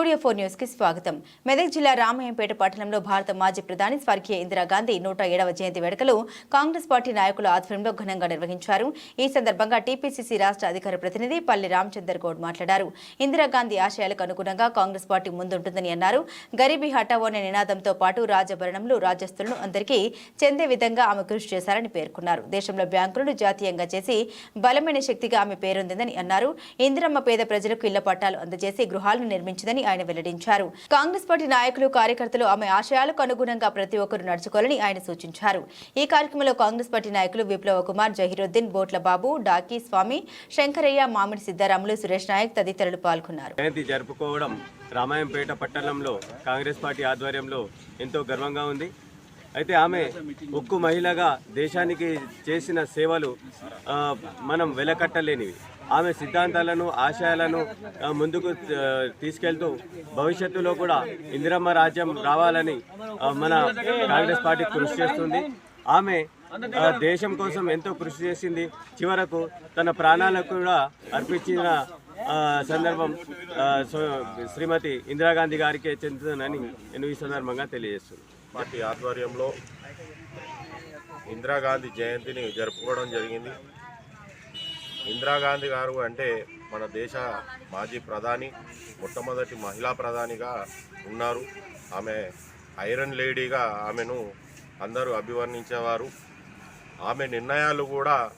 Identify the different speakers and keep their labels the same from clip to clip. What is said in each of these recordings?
Speaker 1: Four న్యూస్కి స్వాగతం. మెదక్ జిల్లా రామయ్యంపేట పట్టణంలో భారత మాజీ ప్రధాని స్వర్గీయ ఇందిరాగాంధీ నూట ఏడవ జయంతి వేడుకలు కాంగ్రెస్ పార్టీ నాయకుల ఆధ్వర్యంలో ఘనంగా నిర్వహించారు. ఈ సందర్భంగా టీపీసీసీ రాష్ట్ర అధికార ప్రతినిధి పల్లి రామచందర్ గౌడ్ మాట్లాడారు. ఇందిరాగాంధీ ఆశయాలకు అనుగుణంగా కాంగ్రెస్ పార్టీ ముందుంటుందని అన్నారు. గరీబీ హఠావో అనే నినాదంతో పాటు రాజభరణంలో రాజస్థులను అందరికీ చెందే విధంగా ఆమె కృషి చేశారని పేర్కొన్నారు. దేశంలో బ్యాంకులను జాతీయంగా చేసి బలమైన శక్తిగా ఆమె పేరొందిందని అన్నారు. ఇందిరమ్మ పేద ప్రజలకు ఇళ్ళ పట్టాలు అందజేసి గృహాలను నిర్మించిందని ఆయన వెల్లడించారు. కాంగ్రెస్ పార్టీ నాయకులు కార్యకర్తలు ఆమె ఆశయాలకు అనుగుణంగా ప్రతి ఒక్కరూ నడుచుకోవాలని ఆయన సూచించారు. ఈ కార్యక్రమంలో కాంగ్రెస్ పార్టీ నాయకులు విప్లవ కుమార్ జహీరుద్దీన్ బోట్ల బాబు డాకీ స్వామి శంకరయ్య మామిడి సిద్ధారాములు సురేష్ నాయక్ తదితరులు పాల్గొన్నారు.
Speaker 2: జయంతి జరుపుకోవడం రామాయంపేట పట్టణంలో కాంగ్రెస్ పార్టీ ఆధ్వర్యంలో ఎంతో గర్వంగా ఉంది. అయితే ఆమె ఉక్కు మహిళగా దేశానికి చేసిన సేవలు మనం వెలకట్టలేనివి. ఆమె సిద్ధాంతాలను ఆశయాలను ముందుకు తీసుకెళ్తూ భవిష్యత్తులో కూడా ఇందిరమ్మ రాజ్యం రావాలని మన కాంగ్రెస్ పార్టీ కృషి చేస్తుంది. ఆమె దేశం కోసం ఎంతో కృషి చేసింది. చివరకు తన ప్రాణాలకు కూడా అర్పించిన సందర్భం శ్రీమతి ఇందిరాగాంధీ గారికి చెందుతుందని నేను ఈ సందర్భంగా తెలియజేస్తున్నాను.
Speaker 3: పార్టీ ఆధ్వర్యంలో ఇందిరాగాంధీ జయంతిని జరుపుకోవడం జరిగింది. ఇందిరాగాంధీ గారు అంటే మన దేశ మాజీ ప్రధాని మొట్టమొదటి మహిళా ప్రధానిగా ఉన్నారు. ఆమె ఐరన్ లేడీగా ఆమెను అందరూ అభివర్ణించేవారు. ఆమె నిర్ణయాలు కూడా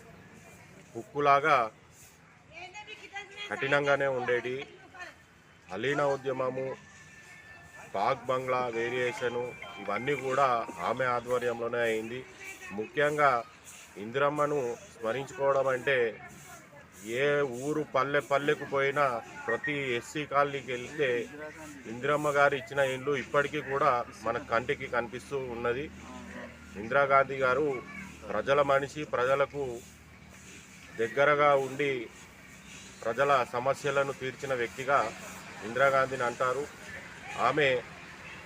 Speaker 3: ఉక్కులాగా కఠినంగానే ఉండేవి అలీనా ఉద్యమము పాక్ బంగ్లా వేరియేషను ఇవన్నీ కూడా ఆమె ఆధ్వర్యంలోనే అయింది. ముఖ్యంగా ఇందిరమ్మను స్మరించుకోవడం అంటే ఏ ఊరు పల్లె పల్లెకు పోయినా ప్రతి ఎస్సీ కాలనీకి వెళ్తే ఇందిరమ్మ గారు ఇచ్చిన ఇండ్లు ఇప్పటికీ కూడా మన కంటికి కనిపిస్తూ ఉన్నది. ఇందిరాగాంధీ గారు ప్రజల మనిషి ప్రజలకు దగ్గరగా ఉండి ప్రజల సమస్యలను తీర్చిన వ్యక్తిగా ఇందిరాగాంధీని అంటారు. ఆమె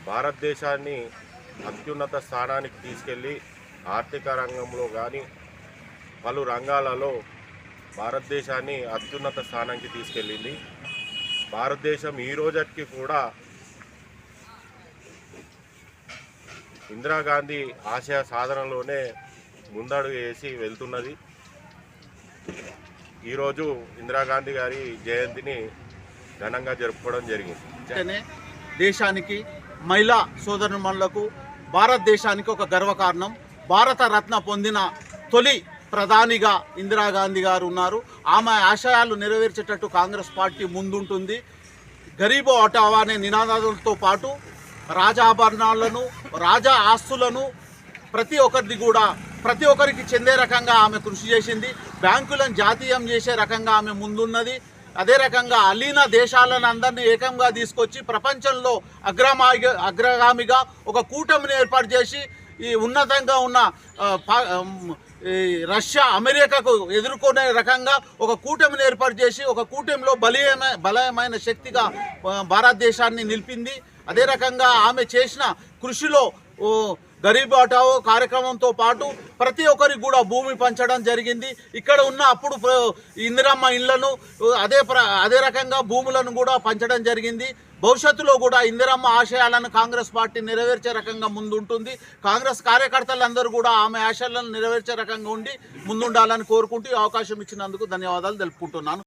Speaker 3: భారతదేశాన్ని అత్యున్నత స్థానానికి తీసుకెళ్ళి ఆర్థిక రంగంలో కానీ పలు రంగాలలో భారతదేశాన్ని అత్యున్నత స్థానానికి తీసుకెళ్ళింది. భారతదేశం ఈ రోజుకి కూడా ఇందిరాగాంధీ ఆశయ సాధనలోనే ముందడుగు వేసి వెళ్తున్నది. ఈరోజు ఇందిరాగాంధీ గారి జయంతిని ఘనంగా జరుపుకోవడం జరిగింది.
Speaker 4: దేశానికి మహిళా సోదరుమణులకు భారతదేశానికి ఒక గర్వకారణం. భారత రత్న పొందిన తొలి ప్రధానిగా ఇందిరాగాంధీ గారు ఉన్నారు. ఆమె ఆశయాలు నెరవేర్చేటట్టు కాంగ్రెస్ పార్టీ ముందుంటుంది. గరీబో హటావా అనే నినాదాలతో పాటు రాజాభరణాలను రాజా ఆస్తులను ప్రతి ఒక్కరిది కూడా ప్రతి ఒక్కరికి చెందే రకంగా ఆమె కృషి చేసింది. బ్యాంకులను జాతీయం చేసే రకంగా ఆమె ముందున్నది. అదే రకంగా అలీన దేశాలను అందరినీ ఏకంగా తీసుకొచ్చి ప్రపంచంలో అగ్రమాగి అగ్రగామిగా ఒక కూటమిని ఏర్పాటు చేసి ఈ ఉన్నతంగా ఉన్న ఈ రష్యా అమెరికాకు ఎదుర్కొనే రకంగా ఒక కూటమిని ఏర్పాటు చేసి ఒక కూటమిలో బలీయమైన బలమైన శక్తిగా భారతదేశాన్ని నిలిపింది. అదే రకంగా ఆమె చేసిన కృషిలో గరీబ్ హటావో కార్యక్రమంతో పాటు ప్రతి ఒక్కరికి కూడా భూమి పంచడం జరిగింది. ఇక్కడ ఉన్న అప్పుడు ప్ర- ఇందిరమ్మ ఇళ్ళను అదే ప్ర అదే రకంగా భూములను కూడా పంచడం జరిగింది. భవిష్యత్తులో కూడా ఇందిరమ్మ ఆశయాలను కాంగ్రెస్ పార్టీ నెరవేర్చే రకంగా ముందుంటుంది. కాంగ్రెస్ కార్యకర్తలందరూ కూడా ఆమె ఆశయాలను నెరవేర్చే రకంగా ఉండి ముందుండాలని కోరుకుంటూ అవకాశం ఇచ్చినందుకు ధన్యవాదాలు తెలుపుకుంటున్నాను.